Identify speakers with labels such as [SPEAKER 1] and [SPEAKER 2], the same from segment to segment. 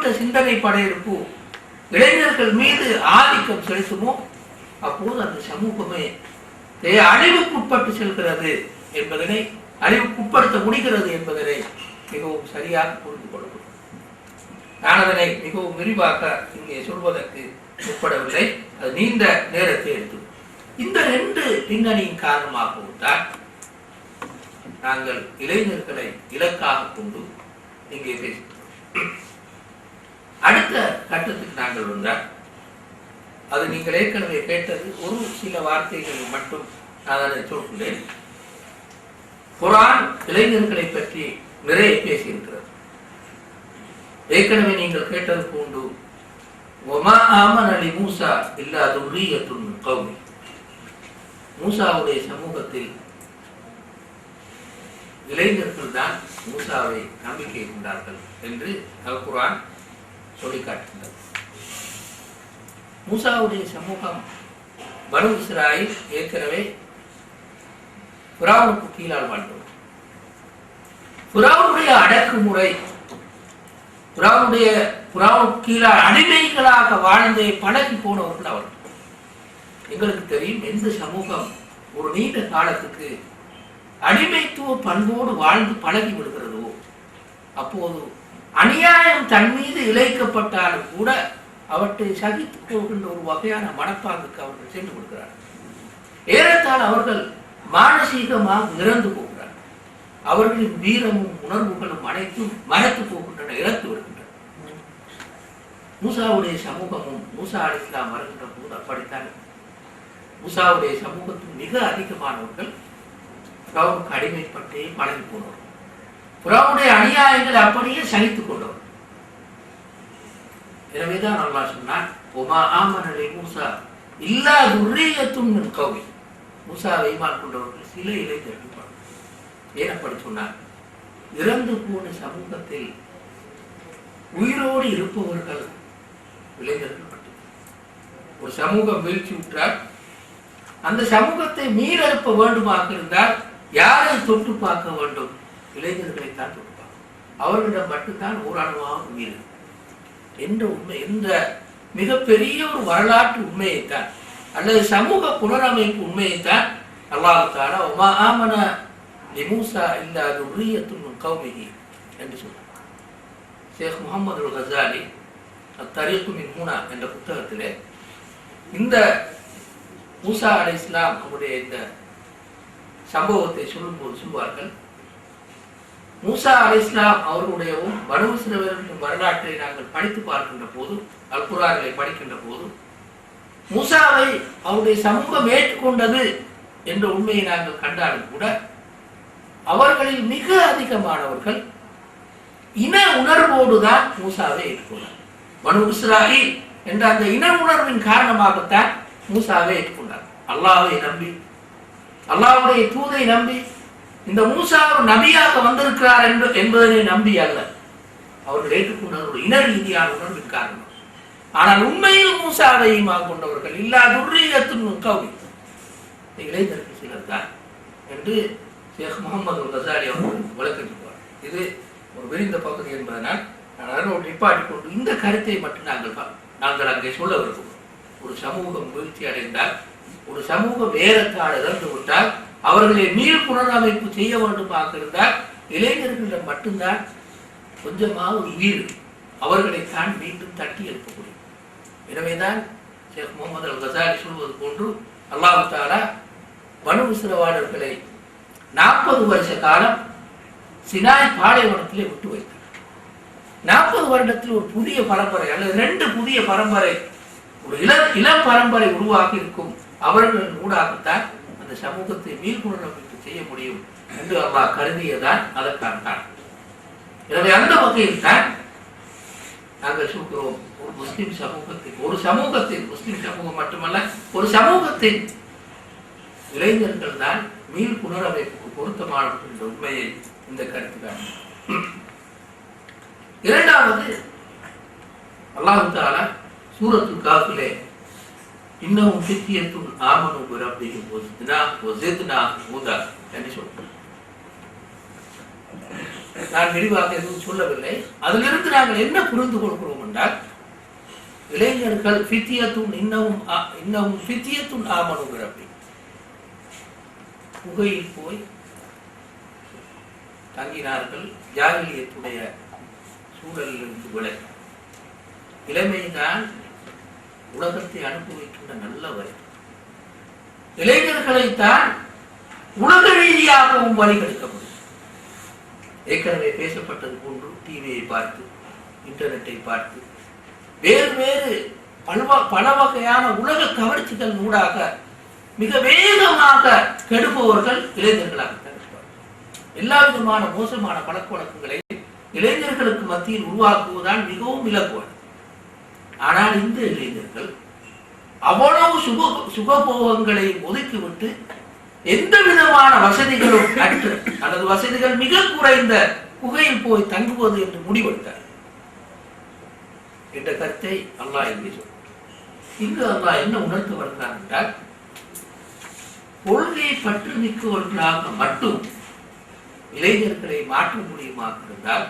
[SPEAKER 1] குறிப்பிட்ட சிந்தனை படையெடுப்பு இளைஞர்கள் மீது ஆதிக்கம் செலுத்துமோ அப்போது அந்த சமூகமே அழிவுக்குட்பட்டு செல்கிறது என்பதனை அழிவுக்குட்படுத்த முடிகிறது என்பதனை மிகவும் சரியாக புரிந்து கொள்ள நான் அதனை மிகவும் விரிவாக இங்கே சொல்வதற்கு உட்படவில்லை அது நீண்ட நேரத்தை எடுத்து இந்த ரெண்டு பின்னணியின் காரணமாகவும் தான் நாங்கள் இளைஞர்களை இலக்காக கொண்டு இங்கே பேசுகிறோம் அடுத்த கட்டத்துக்கு நாங்கள் வந்தால் அது நீங்கள் ஏற்கனவே கேட்டது ஒரு சில வார்த்தைகள் மட்டும் நான் அதை சொல்கிறேன் குரான் இளைஞர்களை பற்றி நிறைய பேசியிருக்கிறது. ஏற்கனவே நீங்கள் கேட்டது போன்று ஒமா ஆமன் அலி மூசா இல்லாத உரியத்துன் கௌமி. மூசாவுடைய சமூகத்தில் இளைஞர்கள் தான் மூசாவை நம்பிக்கை கொண்டார்கள் என்று அல் குரான் சொல்லி மூசாவுடைய சமூகம் பனு இஸ்ராயில் ஏற்கனவே புறாவுக்கு கீழால் வாழ்ந்தோம் புறாவுடைய அடக்குமுறை புறாவுடைய புறாவுக்கு கீழால் அடிமைகளாக வாழ்ந்து பழகி போனவர்கள் அவர். எங்களுக்கு தெரியும் எந்த சமூகம் ஒரு நீண்ட காலத்துக்கு அடிமைத்துவ பண்போடு வாழ்ந்து பழகி விடுகிறதோ அப்போது அநியாயம் தன் மீது இழைக்கப்பட்டாலும் கூட அவற்றை சகித்துக் கொள்கின்ற ஒரு வகையான மனப்பாங்குக்கு அவர்கள் சென்று கொடுக்கிறார்கள் ஏறத்தால் அவர்கள் மானசீகமாக இறந்து போகிறார்கள். அவர்களின் வீரமும் உணர்வுகளும் அனைத்தும் மறைத்து போகின்றன இறந்து விடுகின்றன. மூசாவுடைய சமூகமும் மூசா அலிஸ்லாம் வருகின்ற போது அப்படித்தான் மூசாவுடைய சமூகத்தில் மிக அதிகமானவர்கள் புறாவுக்கு அடிமைப்பட்டே பழகி போனவர்கள். புறாவுடைய அநியாயங்களை அப்படியே சகித்துக் கொண்டவர் எனவேதான் நல்லா சொன்னான் ஒமா ஆமனலை மூசா இல்லா துர்ரியத்தும் கவி மூசா மூசாவை கொண்டவர்கள் சில இளைஞர்கள் ஏன் அப்படி சொன்னார்? இறந்து போன சமூகத்தில் உயிரோடு இருப்பவர்கள் இளைஞர்கள் மட்டும் ஒரு சமூகம் வீழ்ச்சி விட்டால் அந்த சமூகத்தை மீறெழுப்ப வேண்டுமாக இருந்தால் யாரை தொட்டு பார்க்க வேண்டும்? இளைஞர்களைத்தான் அவர்களிடம் மட்டும்தான் ஓரளவாக உயிர் என்ற உண்மை என்ற மிகப்பெரிய ஒரு வரலாற்று உண்மையைத்தான் அல்லது சமூக புனரமைப்பு உண்மையைத்தான் அல்லாஹ் தாலா உமா ஆமன லிமூசா இல்லா துர்ரியத்துன் கௌமிகி என்று சொன்னார். ஷேக் முகமது ஹசாலி கசாலி மூனா என்ற புத்தகத்திலே இந்த மூசா அலி இஸ்லாம் அவருடைய இந்த சம்பவத்தை சொல்லும்போது சொல்வார்கள் மூசா அலி இஸ்லாம் அவர்களுடையவும் பனு சிறுவர்களின் வரலாற்றை நாங்கள் படித்து பார்க்கின்ற போது அல்குரார்களை படிக்கின்ற போது மூசாவை அவருடைய சமூகம் ஏற்றுக்கொண்டது என்ற உண்மையை நாங்கள் கண்டாலும் கூட அவர்களில் மிக அதிகமானவர்கள் இன உணர்வோடு தான் மூசாவை ஏற்றுக்கொண்டார். பனு இஸ்ராயில் என்ற அந்த இன உணர்வின் காரணமாகத்தான் மூசாவை ஏற்றுக்கொண்டார். அல்லாவை நம்பி அல்லாவுடைய தூதை நம்பி இந்த மூசா ஒரு நபியாக வந்திருக்கிறார் என்று என்பதனை நம்பி அல்ல. அவர்கள் ஏற்றுக்கொண்டது ஒரு இன ரீதியான இருக்கார்கள் ஆனால் உண்மையில் மூசாவை கொண்டவர்கள் இல்லா துர்ரீகத்தின் கவி இளைஞருக்கு சிலர் தான் என்று ஷேக் முகமது கசாலி அவர்கள் விளக்கின்றார் இது ஒரு விரிந்த பகுதி என்பதனால் நான் ஒரு நிப்பாட்டி கொண்டு இந்த கருத்தை மட்டும் நாங்கள் நாங்கள் அங்கே சொல்ல விரும்புகிறோம். ஒரு சமூகம் வீழ்ச்சி அடைந்தால் ஒரு சமூகம் வேறத்தாடு இறந்து விட்டால் அவர்களை மீள் புனரமைப்பு செய்ய வேண்டுமாக இருந்தால் இளைஞர்களிடம் மட்டும்தான் கொஞ்சமாவது உயிர் அவர்களை தான் மீண்டும் தட்டி எழுப்ப முடியும். எனவேதான் ஷேக் முகமது அல் கசாரி சொல்வது போன்று அல்லாஹு தாலா பனு நாற்பது வருஷ காலம் சினாய் பாலைவனத்திலே விட்டு வைத்தார். நாற்பது வருடத்தில் ஒரு புதிய பரம்பரை அல்லது ரெண்டு புதிய பரம்பரை ஒரு இள இளம் பரம்பரை உருவாகி இருக்கும் அவர்களின் ஊடாகத்தான் அந்த சமூகத்தை மீள்புணரமைப்பு செய்ய முடியும் என்று அல்லாஹ் கருதியதான் அதற்கான காரணம் எனவே அந்த வகையில் தான் நாங்கள் சொல்கிறோம் ஒரு முஸ்லிம் சமூகத்தில் ஒரு சமூகத்தின் முஸ்லிம் சமூகம் மட்டுமல்ல ஒரு சமூகத்தின் இளைஞர்கள் தான் மீள் புனரமைப்புக்கு பொருத்தமானவர்கள் என்ற உண்மையை இந்த கருத்து காணும் இரண்டாவது அல்லாஹு தாலா சூரத்து காப்பிலே இன்னும் சித்தியத்தும் ஆமனும் பிரபியும் போது ஒசித்னா ஊதா என்று சொல்றேன் நான் விரிவாக எதுவும் சொல்லவில்லை. அதிலிருந்து நாங்கள் என்ன புரிந்து கொள்கிறோம் என்றால் இளைஞர்கள் பித்தியத்தும் இன்னமும் இன்னமும் பித்தியத்தும் ஆமனும் பிறப்பி. புகையில் போய் தங்கினார்கள். ஜாகிலியத்துடைய சூழலில் இருந்து விலகி. இளமைதான் உலகத்தை அனுபவிக்கின்ற நல்ல இளைஞர்களைத்தான் உலக ரீதியாகவும் வழிகெடுக்க முடியும். ஏற்கனவே பேசப்பட்டது போன்று டிவியை பார்த்து இன்டர்நெட்டை பார்த்து வேறு வேறு பல்வ பல வகையான உலக கவர்ச்சிகள் ஊடாக மிக வேகமாக கெடுப்பவர்கள் இளைஞர்களாக எல்லா விதமான மோசமான பழக்க வழக்கங்களை இளைஞர்களுக்கு மத்தியில் உருவாக்குவதுதான் மிகவும் இலகுவானது. ஆனால் இந்த இளைஞர்கள் அவ்வளவு சுக சுகபோகங்களை ஒதுக்கிவிட்டு எந்த விதமான வசதிகளும் அற்று அல்லது வசதிகள் மிக குறைந்த குகையில் போய் தங்குவது என்று முடிவெடுத்தார். என்ற கருத்தை அல்லாஹ் இங்கே இங்கு அல்லாஹ் என்ன உணர்த்து வருகிறார் என்றால் கொள்கையை பற்று மிக்கவர்களாக மட்டும் இளைஞர்களை மாற்ற முடியுமா இருந்தால்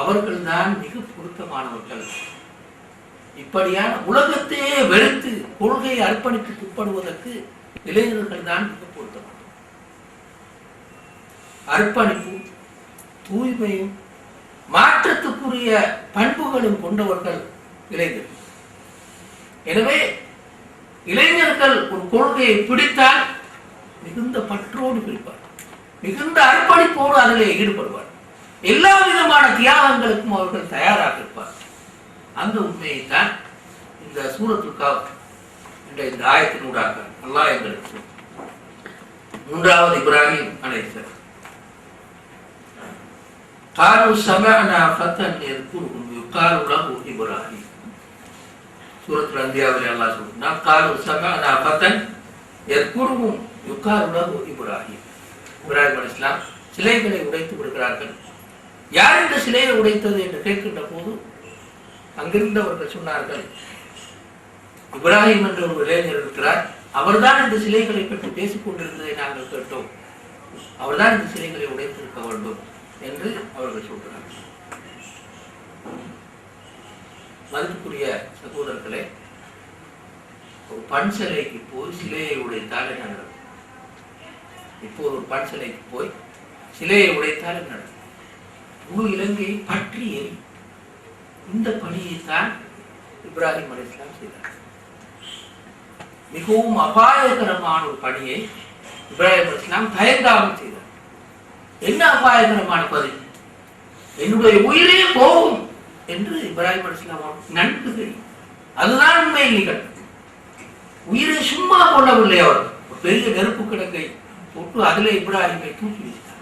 [SPEAKER 1] அவர்கள்தான் மிக பொருத்தமானவர்கள். இப்படியான உலகத்தையே வெறுத்து கொள்கையை அர்ப்பணித்து உட்படுவதற்கு இளைஞர்கள் தான் மிக பொருத்தமானவர் அர்ப்பணிப்பும் தூய்மையும் மாற்றத்துக்குரிய பண்புகளும் கொண்டவர்கள் இளைஞர்கள். எனவே இளைஞர்கள் ஒரு கொள்கையை பிடித்தால் மிகுந்த பற்றோடு பிடிப்பார் மிகுந்த அர்ப்பணிப்போடு அதிலே ஈடுபடுவார் எல்லா விதமான தியாகங்களுக்கும் அவர்கள் தயாராக இருப்பார் அந்த உண்மையைத்தான் இந்த சூரத்துக்காக என்ற இந்த ஆயத்தினூடாக அல்லாஹ் எங்களுக்கு சொல்றார். மூன்றாவது இப்ராஹிம் அலைஹிஸ்ஸலாம் قالوا سمعنا فتى يذكرهم يقال له إبراهيم சூரத்துல் அந்தியாவில் அல்லாஹ் சொல்றான் قالوا سمعنا فتى يذكرهم يقال له إبراهيم இப்ராஹிம் அலைஹிஸ்ஸலாம் சிலைகளை உடைத்து விடுகிறார்கள் யார் இந்த சிலையை உடைத்தது என்று கேட்கின்ற போது அங்கிருந்தவர்கள் சொன்னார்கள் இப்ராஹிம் என்ற ஒரு இளைஞர் இருக்கிறார். அவர்தான் இந்த சிலைகளை பற்றி பேசிக் கொண்டிருந்ததை நாங்கள் கேட்டோம். அவர்தான் இந்த சிலைகளை உடைத்திருக்க வேண்டும் என்று அவர்கள் சொல்கிறார்கள். மதிப்புக்குரிய சகோதரர்களே ஒரு பண் சிலைக்கு போய் சிலையை உடைத்தால் என்ன நடக்கும்? இப்போ ஒரு பண் சிலைக்கு போய் சிலையை உடைத்தால் என்ன நடக்கும்? முழு இலங்கையை பற்றி எரியும் இந்த பணியைத்தான் இப்ராஹிம் அலைஹிஸ்ஸலாம் செய்தார். மிகவும் அபாயகரமான ஒரு பணியை இப்ராஹிம் அலைஹிஸ்ஸலாம் தயங்காமல் செய்தார். என்ன அபாயகரமான பதவி என்னுடைய உயிரே போகும் என்று இப்ராஹிம் அலைஹிஸ்ஸலாம் அவருக்கு நன்கு தெரியும். அதுதான் உண்மை நிகழ்வு உயிரை சும்மா கொள்ளவில்லை அவர். பெரிய நெருப்பு கிடக்கை போட்டு அதிலே இப்ராஹிமை தூக்கி வைத்தார்.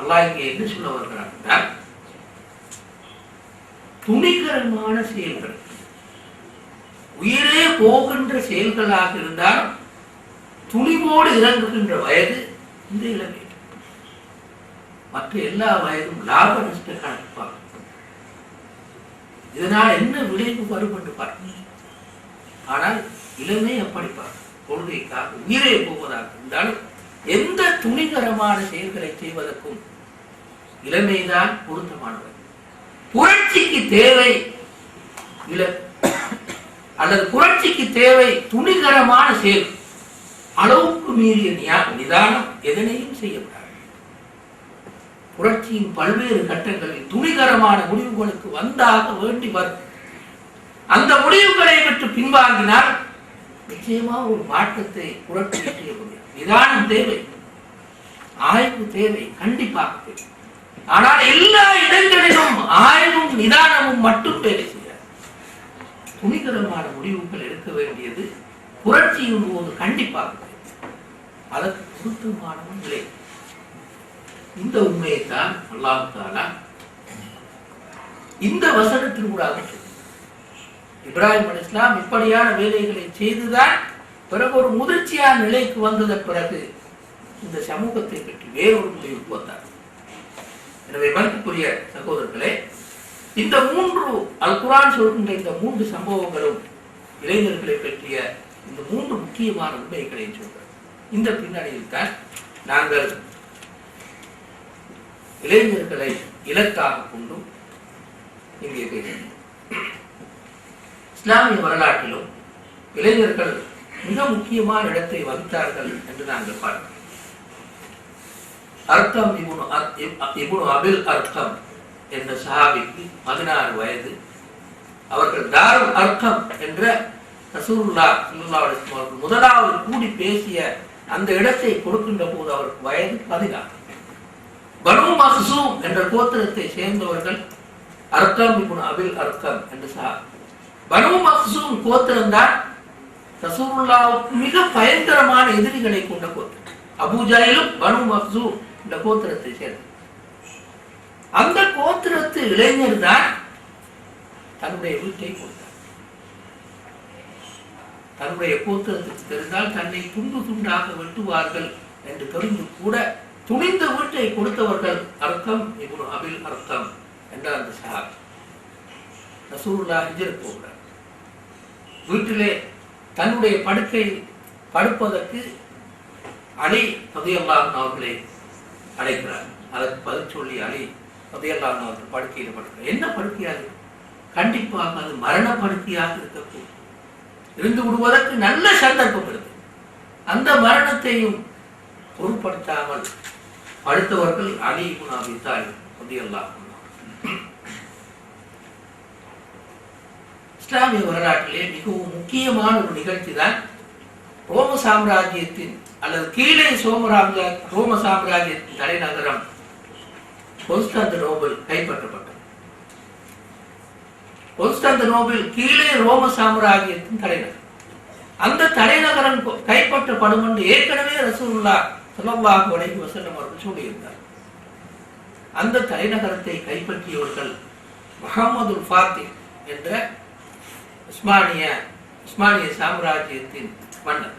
[SPEAKER 1] அல்லாஹ் இங்கே என்ன சொல்ல வருகிறார் என்றால் துணிகரமான செயல்கள் உயிரே போகின்ற செயல்களாக இருந்தால் துணிவோடு இறங்குகின்ற வயது இந்த இளமை. மற்ற எல்லா வயதும் லாப நஷ்ட கணக்கு இதனால் என்ன விளைவு வரும் என்று பார்க்கணும் ஆனால் இளமை அப்படி பார்க்கும். கொள்கைக்காக உயிரே போவதாக இருந்தாலும் எந்த துணிகரமான செயல்களை செய்வதற்கும் இளமைதான் பொருத்தமானது புரட்சிக்கு தேவை இள அல்லது புரட்சிக்கு தேவை துணிகரமான செயல். அளவுக்கு மீறிய நிதானம் எதனையும் செய்யப்படாது. புரட்சியின் பல்வேறு கட்டங்களில் துணிகரமான முடிவுகளுக்கு வந்தாக வேண்டி வரும். அந்த முடிவுகளை விட்டு பின்வாங்கினால் நிச்சயமா ஒரு மாற்றத்தை புரட்சி செய்ய முடியும். நிதானம் தேவை. ஆய்வு தேவை. கண்டிப்பாக தேவை. ஆனால் எல்லா இடங்களிலும் ஆய்வும் நிதானமும் மட்டும் வேலை செய்யாது. துணிகரமான முடிவுகள் எடுக்க வேண்டியது புரட்சியின் போது கண்டிப்பாக அதற்கு பொருத்தமானவன் இல்லை. இந்த உண்மையைத்தான் தான் தாலா இந்த வசனத்தின் கூட இப்ராஹிம் அலி இஸ்லாம் இப்படியான வேலைகளை செய்துதான் பிறகு ஒரு முதிர்ச்சியான நிலைக்கு வந்ததன் பிறகு இந்த சமூகத்தை பற்றி வேறொரு முடிவுக்கு வந்தார். எனவே மதிப்புக்குரிய சகோதரர்களே இந்த மூன்று அல் குரான் சொல்கின்ற இந்த மூன்று சம்பவங்களும் இளைஞர்களை பற்றிய இந்த மூன்று முக்கியமான உண்மைகளை சொல்கிறேன் இந்த பின்னணியில் தான் நாங்கள் இளைஞர்களை இலக்காக கொண்டும் இங்கே பேசுகிறோம். இஸ்லாமிய வரலாற்றிலும் இளைஞர்கள் மிக முக்கியமான இடத்தை வகித்தார்கள் என்று நாங்கள் பார்க்கிறோம். அர்த்தம் இபுனு இபுனு அபில் அர்த்தம் என்ற சஹாபிக்கு பதினாறு வயது. அவர்கள் தாருல் அர்த்தம் என்ற ரசூல்லா ஸல்லல்லாஹு அவர்கள் முதலாவது கூடி பேசிய அந்த இடத்தை கொடுக்கின்ற போது அவருக்கு வயது பதினாறு. பனு மசூம் என்ற கோத்திரத்தை சேர்ந்தவர்கள் அர்க்கம் இபுனு அபில் அர்க்கம் என்று சஹாபி. பனு மசூம் கோத்திரம் தான் மிக பயங்கரமான எதிரிகளை கொண்ட கோத்திரம். அபூஜாயிலும் பனு மசூம் இந்த கோத்திரத்தை சேர்ந்தது அந்த கோத்திரத்து இளைஞர் தான் தன்னுடைய வீட்டை கொடுத்தார். தன்னுடைய கோத்திரத்துக்கு தெரிந்தால் தன்னை துண்டு துண்டாக வெட்டுவார்கள் என்று தெரிந்து கூட துணிந்த வீட்டை கொடுத்தவர்கள் அர்த்தம் இவரு அபில் அர்த்தம் என்றார் அந்த சஹாபி. ரசூலுல்லா ஹிஜர் போகிறார். வீட்டிலே தன்னுடைய படுக்கையில் படுப்பதற்கு அலி ரதியல்லாஹு அவர்களை அழைக்கிறார் அதற்கு பதில் சொல்லி அலி ரதியல்லாஹு அவர்கள் படுக்கையில் படுக்கிறார். என்ன படுக்கையாக? இருக்கு? கண்டிப்பாக அது மரண படுக்கையாக இருக்கக்கூடும். இருந்து விடுவதற்கு நல்ல சந்தர்ப்பம் இருக்கு. அந்த மரணத்தையும் பொருட்படுத்தாமல் படுத்தவர்கள் அலி குணாபி அபி தாலிப் இஸ்லாமிய வரலாற்றிலே மிகவும் முக்கியமான ஒரு நிகழ்ச்சி தான் ரோம சாம்ராஜ்யத்தின் அல்லது கீழே சோமராஜ ரோம சாம்ராஜ்யத்தின் தலைநகரம் கொன்ஸ்டாந்தினோபிள் கைப்பற்றப்பட்டது. கொன்ஸ்டாந்தினோபிள் கீழே ரோம சாம்ராஜ்யத்தின் தலைநகர் அந்த தலைநகரம் கைப்பற்றப்படும் என்று ஏற்கனவே ரசூல்லா ஸல்லல்லாஹு அலைஹி வஸல்லம் அவர்கள் சொல்லியிருந்தார். அந்த தலைநகரத்தை கைப்பற்றியவர்கள் முகமது ஃபாத்தி என்ற உஸ்மானிய உஸ்மானிய சாம்ராஜ்யத்தின் மன்னர்.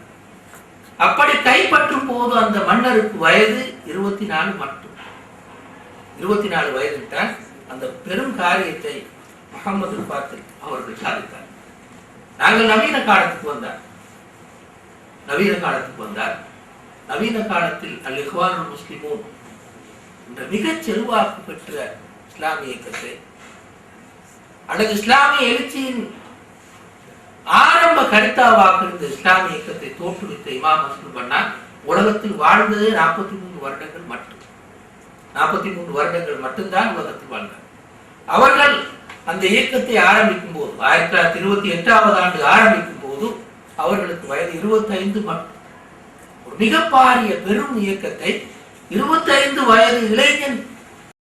[SPEAKER 1] அப்படி கைப்பற்றும் போது அந்த மன்னருக்கு வயது இருபத்தி நாலு மட்டும். இருபத்தி நாலு வயதில்தான் அந்த பெரும் காரியத்தை முகமது பார்த்து அவர்கள் சாதித்தார். நாங்கள் நவீன காலத்துக்கு வந்தார். நவீன காலத்துக்கு வந்தார். நவீன காலத்தில் அல் இஹ்வானுல் முஸ்லிமோ என்ற மிகச் செல்வாக்கு பெற்ற இஸ்லாமிய இயக்கத்தை அல்லது இஸ்லாமிய எழுச்சியின் கருத்தாவாக இருந்த இஸ்லாமிய இயக்கத்தை தோற்றுவித்த இமாம் மஸ்லூம் பண்ணா உலகத்தில் வாழ்ந்ததே நாற்பத்தி மூன்று வருடங்கள் மட்டும். நாற்பத்தி மூன்று வருடங்கள் மட்டும்தான் உலகத்தில் வாழ்ந்தார். அவர்கள் அந்த இயக்கத்தை ஆரம்பிக்கும் போது ஆயிரத்தி தொள்ளாயிரத்தி இருபத்தி எட்டாவது ஆண்டு ஆரம்பிக்கும் போது அவர்களுக்கு வயது இருபத்தைந்து மட்டும். ஒரு மிக பாரிய பெரும் இயக்கத்தை இருபத்தைந்து வயது இளைஞன்